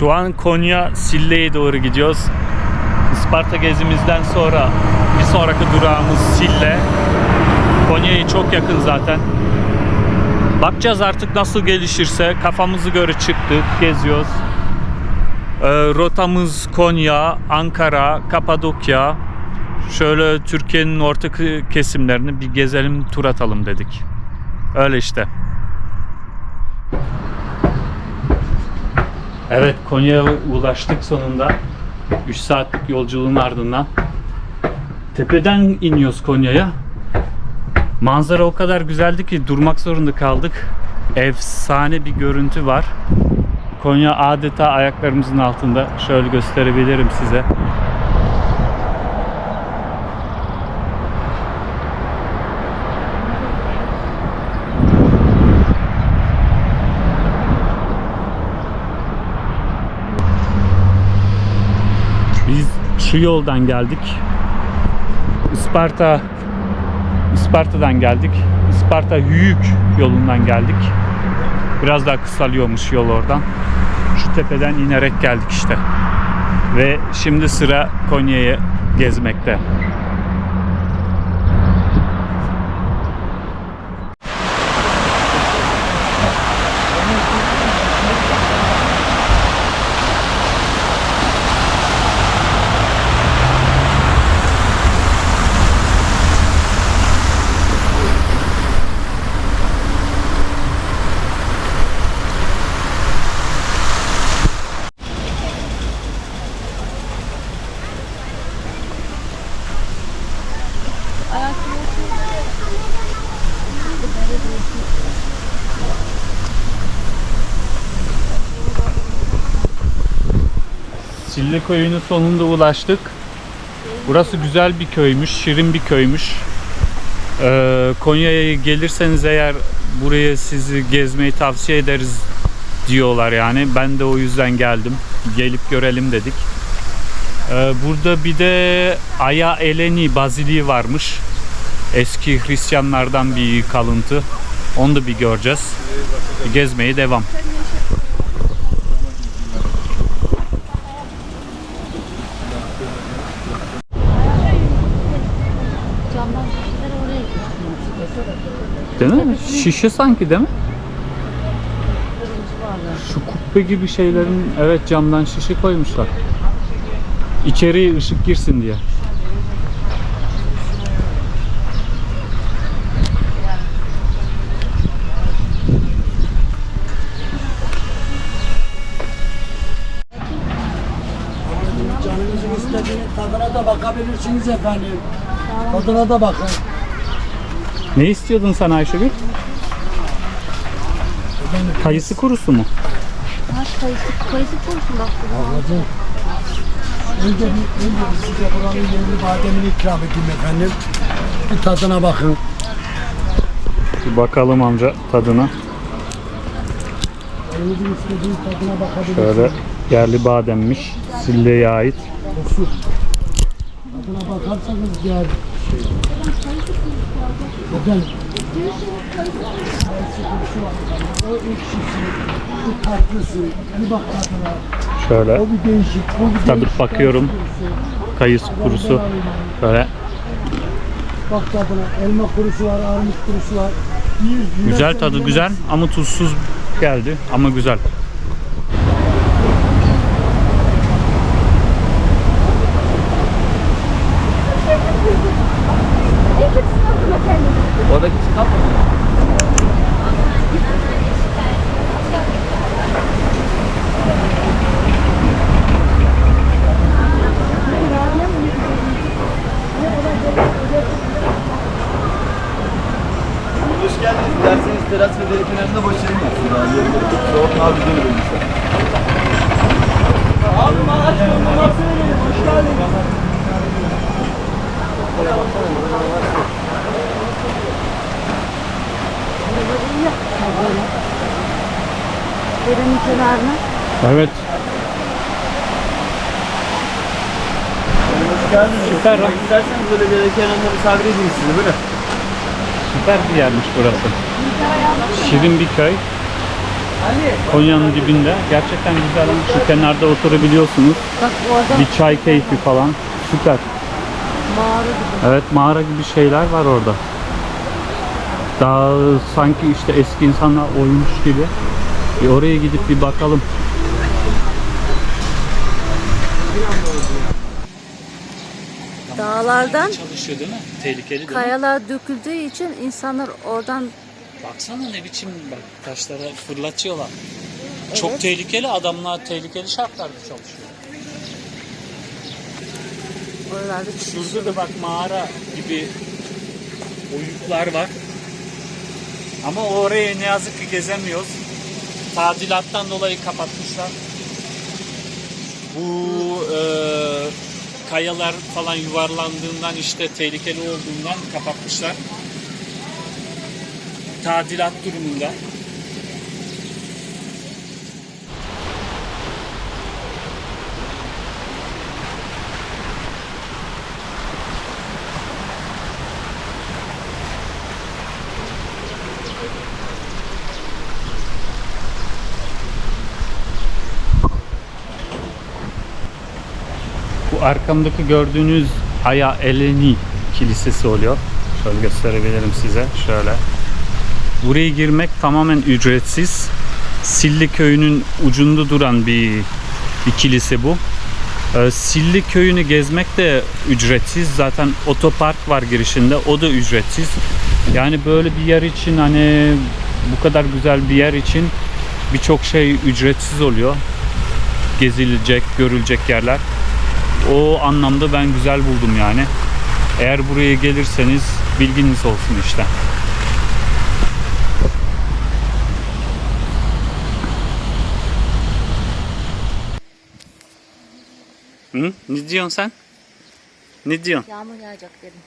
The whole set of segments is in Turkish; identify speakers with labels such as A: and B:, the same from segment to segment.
A: Şu an Konya Sille'ye doğru gidiyoruz. Isparta gezimizden sonra bir sonraki durağımız Sille. Konya'ya çok yakın zaten. Bakacağız artık nasıl gelişirse. Kafamızı göre çıktık, geziyoruz. Ee, rotamız Konya, Ankara, Kapadokya. Şöyle Türkiye'nin orta kesimlerini bir gezelim, tur atalım dedik. Öyle işte. Evet Konya'ya ulaştık sonunda. 3 saatlik yolculuğun ardından. Tepeden iniyoruz Konya'ya. Manzara o kadar güzeldi ki durmak zorunda kaldık. Efsane bir görüntü var. Konya adeta ayaklarımızın altında. Şöyle gösterebilirim size. Biz şu yoldan geldik. Isparta Isparta'dan geldik. Isparta Hüyük yolundan geldik. Biraz daha kısalıyormuş yol oradan. Şu tepeden inerek geldik işte. Ve şimdi sıra Konya'yı gezmekte. Sille köyünün sonunda ulaştık. Burası güzel bir köymüş, şirin bir köymüş. Ee, Konya'ya gelirseniz eğer buraya sizi gezmeyi tavsiye ederiz diyorlar yani. Ben de o yüzden geldim. Gelip görelim dedik. Ee, burada bir de Aya Eleni Baziliği varmış. Eski Hristiyanlardan bir kalıntı. Onu da bir göreceğiz. Gezmeye devam.
B: Camdan şişeler oraya gidiyor.
A: Değil mi? Şişe sanki değil mi? Şu kubbe gibi şeylerin evet camdan şişe koymuşlar. İçeriye ışık girsin diye.
C: Canınızın istediğini tadına da bakabilirsiniz efendim. Tadına da bakın.
A: Ne istiyordun sen Ayşegül? Kayısı kurusu mu?
B: Ha kayısı, kayısı kurşun bak.
C: Ablacığım. Önce bir, önce bir size buranın yerli bademini ikram edeyim efendim. Bir tadına bakın.
A: Bir bakalım amca tadına.
C: Elinizin istediği tadına bakabilirsiniz.
A: Şöyle yerli bademmiş. Sille'ye ait.
C: Tadına bakarsanız şey. Efendim. Kayısı kokusu var. O ekşisi, bu tatlısı, bir bak tadına.
A: Şöyle
C: O bir değişik, o bir
A: Tabii
C: değişik.
A: bakıyorum. kayısı kurusu. Şöyle
C: Bak tadına, elma kurusu var, armut kurusu var.
A: Güzel tadı güzel ama tuzsuz geldi ama güzel.
D: Deri kenarında boş yerim var. Şurada yerim var. Soğuk abi maaş numarası verin. Hoş geldiniz.
B: Derenin kenarına.
A: Evet.
D: Hoş geldiniz.
A: Süper.
D: İsterseniz böyle deri kenarında misafir edeyim sizi. Buyurun.
A: Süper bir yermiş burası. Şirin bir köy. Konya'nın dibinde. Gerçekten güzel. Şu kenarda oturabiliyorsunuz.
B: Bak orada
A: Bir çay keyfi falan. Süper.
B: mağara gibi.
A: Evet mağara gibi şeyler var orada. Daha sanki işte eski insanlar oymuş gibi. Bir oraya gidip bir bakalım.
B: Dağlardan
A: Çalışıyor değil mi? Tehlikeli değil mi?
B: kayalar döküldüğü için insanlar oradan
A: Baksana ne biçim bak taşlara fırlatıyorlar. Çok tehlikeli adamlar tehlikeli şartlarda çalışıyor.
B: oralarda
A: Şurada da bak mağara gibi oyuklar var. Ama oraya ne yazık ki gezemiyoruz. Tadilattan dolayı kapatmışlar. Bu e, kayalar falan yuvarlandığından işte tehlikeli olduğundan kapatmışlar. Tadilat durumunda. Bu arkamdaki gördüğünüz Aya Eleni Kilisesi oluyor. Şöyle gösterebilirim size. Şöyle. Buraya girmek tamamen ücretsiz. Silli köyünün ucunda duran bir, bir kilise bu. Ee, Silli köyünü gezmek de ücretsiz. Zaten otopark var girişinde. O da ücretsiz. Yani böyle bir yer için hani bu kadar güzel bir yer için birçok şey ücretsiz oluyor. Gezilecek, görülecek yerler. O anlamda ben güzel buldum yani. Eğer buraya gelirseniz bilginiz olsun işte. Hı? Ne diyorsun sen? Ne diyorsun?
B: yağmur yağacak dedim.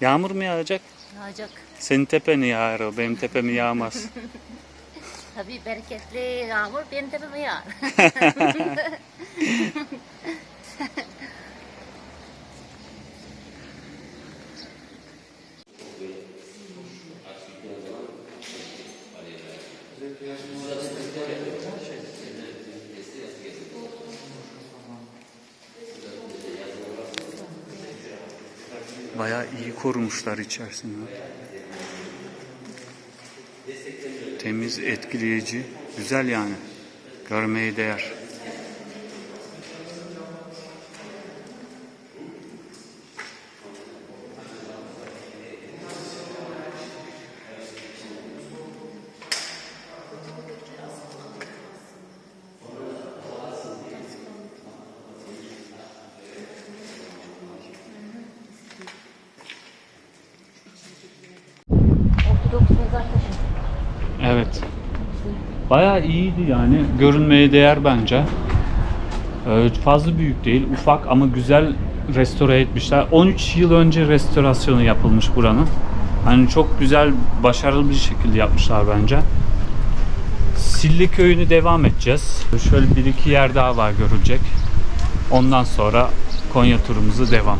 A: Yağmur mu yağacak?
B: Yağacak.
A: Senin tepeni yağar o, benim tepemi yağmaz.
B: Tabii bereketli yağmur benim tepeme yağar.
A: Bayağı iyi korumuşlar içerisinde. Temiz, etkileyici, güzel yani. Görmeye değer. Bayağı iyiydi yani. Görünmeye değer bence. Ee, fazla büyük değil, ufak ama güzel restore etmişler. 13 yıl önce restorasyonu yapılmış buranın. Hani çok güzel, başarılı bir şekilde yapmışlar bence. Silli köyünü devam edeceğiz. Şöyle bir iki yer daha var görülecek. Ondan sonra Konya turumuzu devam.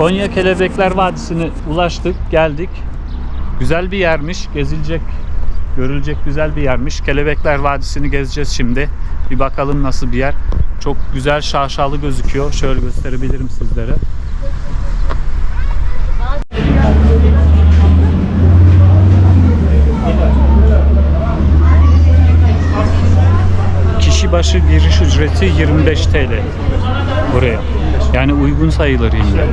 A: Konya Kelebekler Vadisi'ne ulaştık, geldik. Güzel bir yermiş, gezilecek, Görülecek güzel bir yermiş. Kelebekler Vadisi'ni gezeceğiz şimdi. Bir bakalım nasıl bir yer. Çok güzel şaşalı gözüküyor. Şöyle gösterebilirim sizlere. Kişi başı giriş ücreti 25 TL buraya. Yani uygun sayılır yine.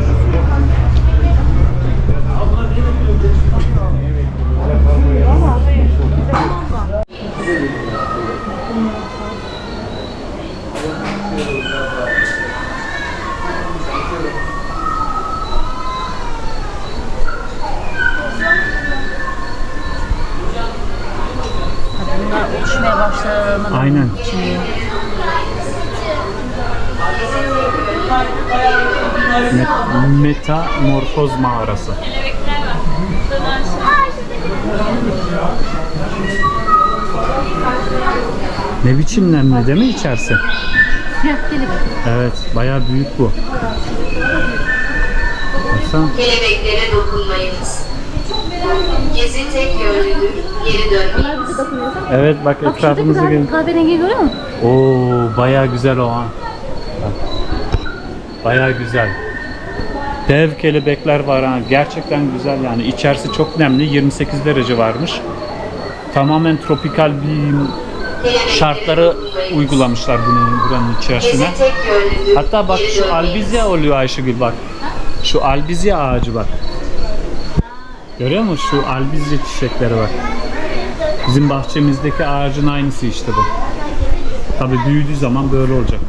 B: Bunlar.
A: Aynen. Me- Metamorfoz mağarası. Ne biçim nemli değil mi içerisi?
B: Siyah kelebek.
A: Evet, bayağı büyük bu. Baksana.
E: Kelebeklere dokunmayınız. Gezi tek yönlüdür. Geri dönmeyin.
A: Evet bak
B: Bak
A: etrafımızı
B: kahverengi görüyor musun?
A: Oo, bayağı güzel o ha. Bayağı güzel. Dev kelebekler var ha. Gerçekten güzel yani. İçerisi çok nemli. 28 derece varmış. Tamamen tropikal bir şartları uygulamışlar bunun buranın içerisine. Hatta bak şu albizya oluyor Ayşegül bak. Şu albizya ağacı bak. Görüyor musun? Şu albizya çiçekleri bak. Bizim bahçemizdeki ağacın aynısı işte bu. Tabii büyüdüğü zaman böyle olacak.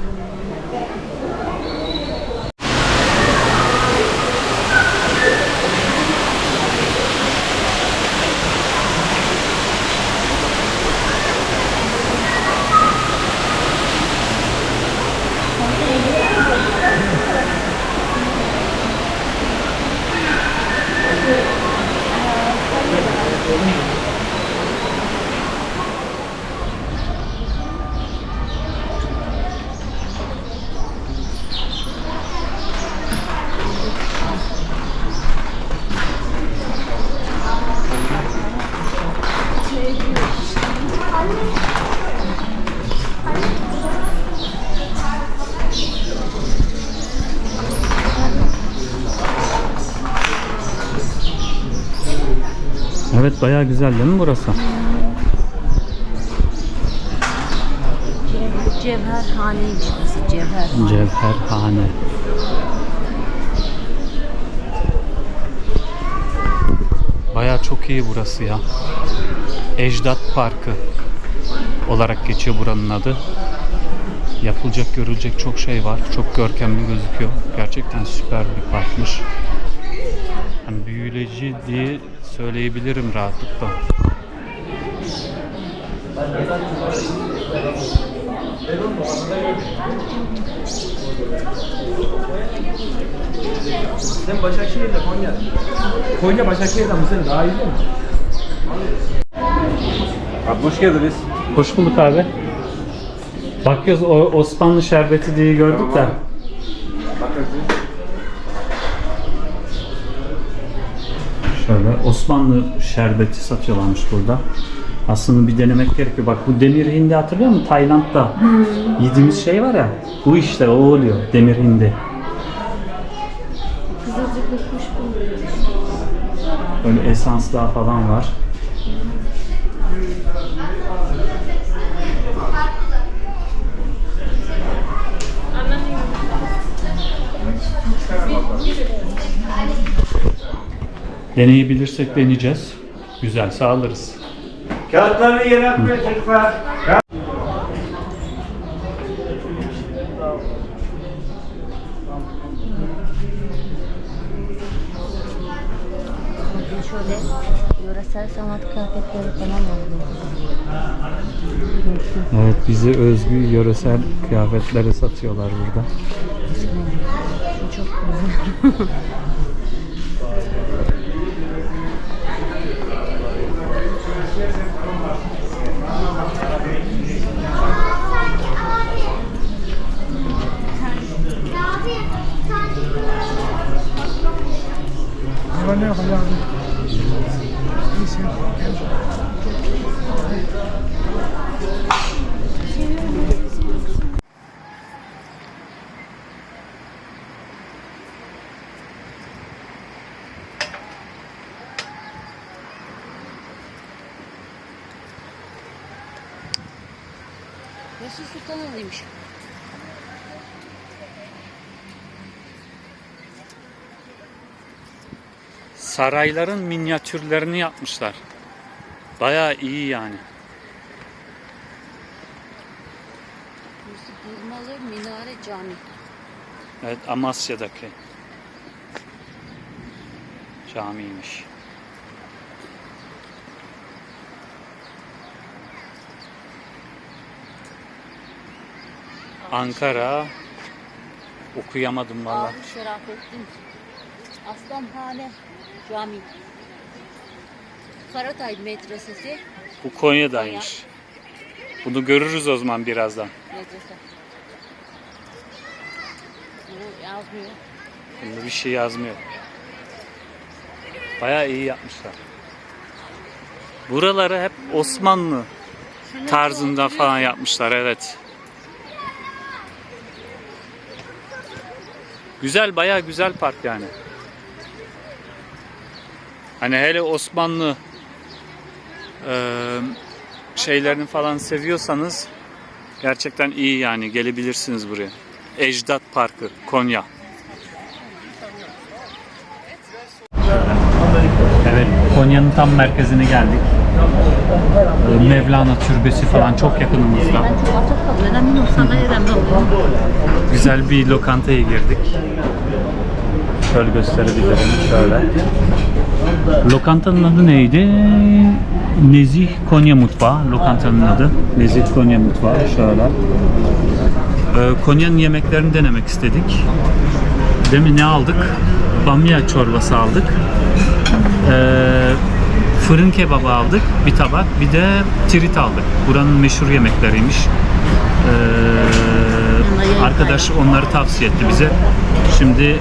A: Bayağı güzel değil mi burası?
B: Cevherhaneymiş burası. Cevherhane.
A: Cevherhane. Baya çok iyi burası ya. Ecdat Parkı olarak geçiyor buranın adı. Yapılacak, görülecek çok şey var. Çok görkemli gözüküyor. Gerçekten süper bir parkmış. Hani büyüleyici diye söyleyebilirim rahatlıkla.
D: Sen Başakşehir'de Konya. Konya Başakşehir'den sene daha iyi değil mi? Abi hoş geldiniz.
A: Hoş bulduk abi. Bakıyoruz o Osmanlı şerbeti diye gördük de. Şöyle Osmanlı şerbeti satıyorlarmış burada. Aslında bir denemek gerekiyor. Bak bu demir hindi hatırlıyor musun? Tayland'da yediğimiz şey var ya. Bu işte o oluyor. Demir hindi. Böyle esanslar falan var. Deneyebilirsek deneyeceğiz. Güzel sağlarız.
D: Kağıtlarını yere atmayın çocuklar.
B: Şöyle yöresel sanat kıyafetleri falan.
A: Evet bize özgü yöresel kıyafetleri satıyorlar burada.
B: Çok güzel.
C: ne yapalım? İyisin.
B: Sultanoğlu'ymuş.
A: Sarayların minyatürlerini yapmışlar. Bayağı iyi yani.
B: Burmalı Minare Cami.
A: Evet Amasya'daki camiymiş. Ankara okuyamadım valla.
B: Abi Şerafettin. Aslanhane Cami. Karatay Medresesi
A: Bu Konya'daymış. Bunu görürüz o zaman birazdan.
B: medrese. Bu yazmıyor.
A: Bunda bir şey yazmıyor. Bayağı iyi yapmışlar. Buraları hep Osmanlı tarzında falan yapmışlar evet. Güzel bayağı güzel park yani. Hani hele Osmanlı eee, şeylerini falan seviyorsanız gerçekten iyi yani gelebilirsiniz buraya. Ecdat Parkı Konya. Evet, Konya'nın tam merkezine geldik. Mevlana Türbesi falan çok yakınımızda. Güzel bir lokantaya girdik. Şöyle gösterebilirim şöyle. Lokantanın adı neydi? Nezih Konya Mutfağı. Lokantanın adı. Nezih Konya Mutfağı. Şöyle. Ee, Konya'nın yemeklerini denemek istedik. Demin ne aldık? Bamya çorbası aldık. Ee, fırın kebabı aldık bir tabak. Bir de tirit aldık. Buranın meşhur yemekleriymiş. Ee, arkadaş onları tavsiye etti bize. Şimdi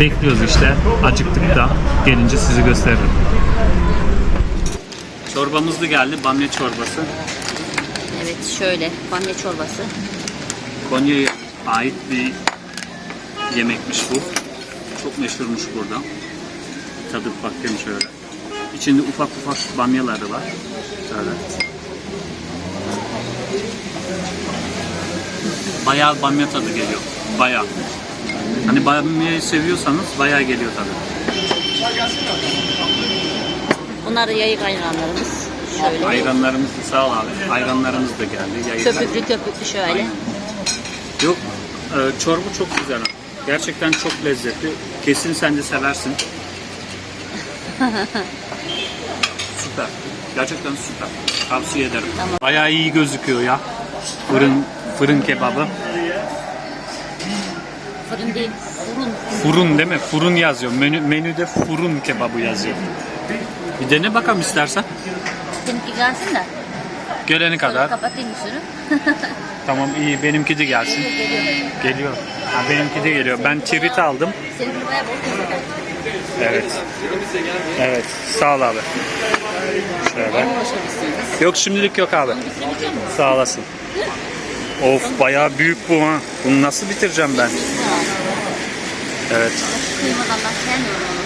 A: bekliyoruz işte. Acıktık da gelince sizi gösteririm. Çorbamız da geldi. Bamya çorbası.
B: Evet şöyle bamya çorbası.
A: Konya'ya ait bir yemekmiş bu. Çok meşhurmuş burada. Tadıp bakayım şöyle. İçinde ufak ufak bamyaları var. Şöyle. Bayağı bamya tadı geliyor. Bayağı. Hani bamyayı seviyorsanız bayağı geliyor tadı.
B: Bunlar da yayık ayranlarımız. Şöyle.
A: Ayranlarımız da sağ ol abi. Ayranlarımız da geldi.
B: Köpüklü köpüklü şöyle.
A: Yok, e, çorba çok güzel. Gerçekten çok lezzetli. Kesin sen de seversin. süper. Gerçekten süper. Tavsiye ederim. Bayağı iyi gözüküyor ya. Fırın fırın kebabı.
B: Fırın değil, fırın.
A: Fırın değil mi? Fırın yazıyor. Menü, menüde fırın kebabı yazıyor. Bir dene bakalım istersen.
B: Seninki gelsin de. Sonra
A: kadar.
B: kapatayım üstünü.
A: Tamam iyi. Benimki de gelsin.
B: Geliyor.
A: Geliyor. Ha, benimki de geliyor. Ben tirit aldım.
B: Seninki bayağı bol.
A: Evet. Evet. Sağ ol abi. Şöyle. Yok şimdilik yok abi. Sağ olasın. Of bayağı büyük bu ha. Bunu nasıl bitireceğim ben? Evet.
B: Kıymadan ben sevmiyorum onu.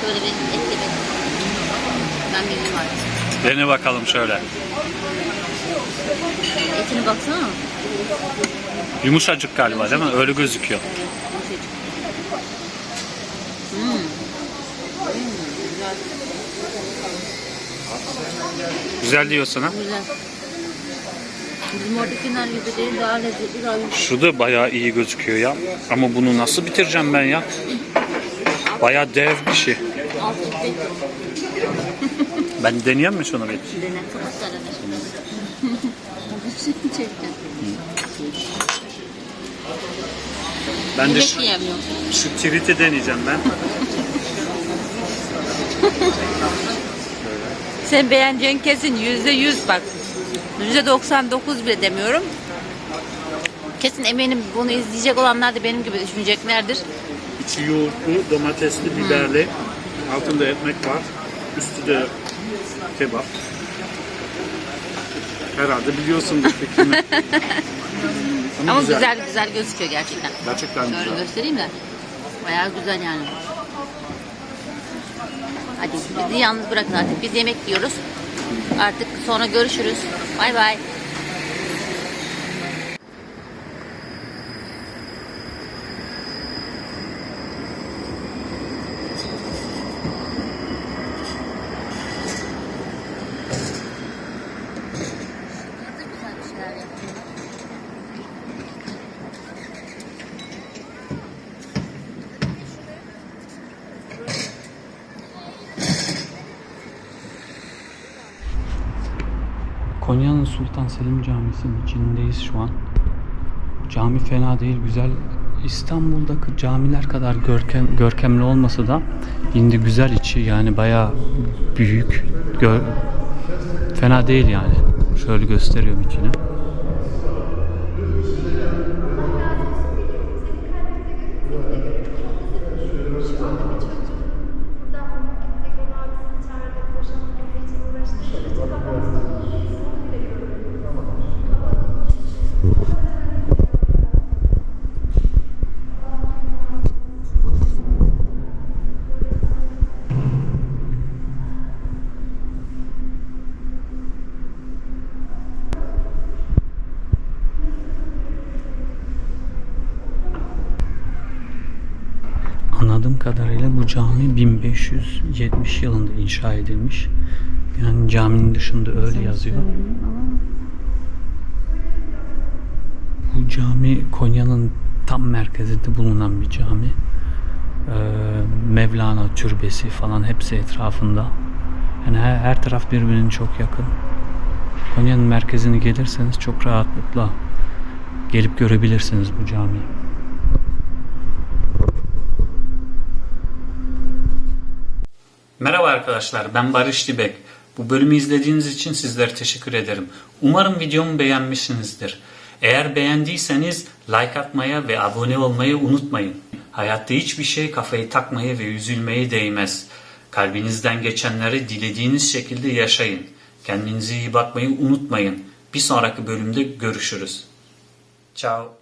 B: Şöyle bir etli bir. Ben bilmiyorum artık.
A: Dene bakalım şöyle.
B: Etine baksana.
A: Yumuşacık galiba değil mi? Öyle gözüküyor. Güzel diyorsun ha.
B: Güzel. Bizim oradakiler gibi değil daha lezzetli daha yumuşak.
A: Şu da bayağı iyi gözüküyor ya. Ama bunu nasıl bitireceğim ben ya? Bayağı dev bir şey. Ben deneyeyim mi şunu bir?
B: Dene. Kapat. Çekten.
A: Ben de şu, şu tiriti deneyeceğim ben.
B: Sen beğeneceğin kesin yüzde yüz bak. Yüzde 99 bile demiyorum. Kesin eminim bunu izleyecek olanlar da benim gibi düşüneceklerdir.
A: İçi yoğurtlu, domatesli, biberli. Altında ekmek var. Üstü de kebap. Herhalde biliyorsundur fikrimi.
B: Ama güzel güzel, gözüküyor gerçekten.
A: Gerçekten
B: Şöyle göstereyim de. Bayağı güzel yani. Hadi bizi yalnız bırakın artık. Biz yemek yiyoruz. Artık sonra görüşürüz. Bay bay.
A: Konya'nın Sultan Selim Camisi'nin içindeyiz şu an. Cami fena değil, güzel. İstanbul'daki camiler kadar görkem, görkemli olmasa da şimdi güzel içi yani bayağı büyük. Gör, fena değil yani. Şöyle gösteriyorum içini. Kadarıyla bu cami 1570 yılında inşa edilmiş. Yani caminin dışında öyle yazıyor. Bu cami Konya'nın tam merkezinde bulunan bir cami. Ee, Mevlana türbesi falan hepsi etrafında. Yani her, her taraf birbirine çok yakın. Konya'nın merkezine gelirseniz çok rahatlıkla gelip görebilirsiniz bu camiyi. Merhaba arkadaşlar, ben Barış Dibek. Bu bölümü izlediğiniz için sizlere teşekkür ederim. Umarım videomu beğenmişsinizdir. Eğer beğendiyseniz like atmaya ve abone olmayı unutmayın. Hayatta hiçbir şey kafayı takmaya ve üzülmeye değmez. Kalbinizden geçenleri dilediğiniz şekilde yaşayın. Kendinize iyi bakmayı unutmayın. Bir sonraki bölümde görüşürüz. Ciao.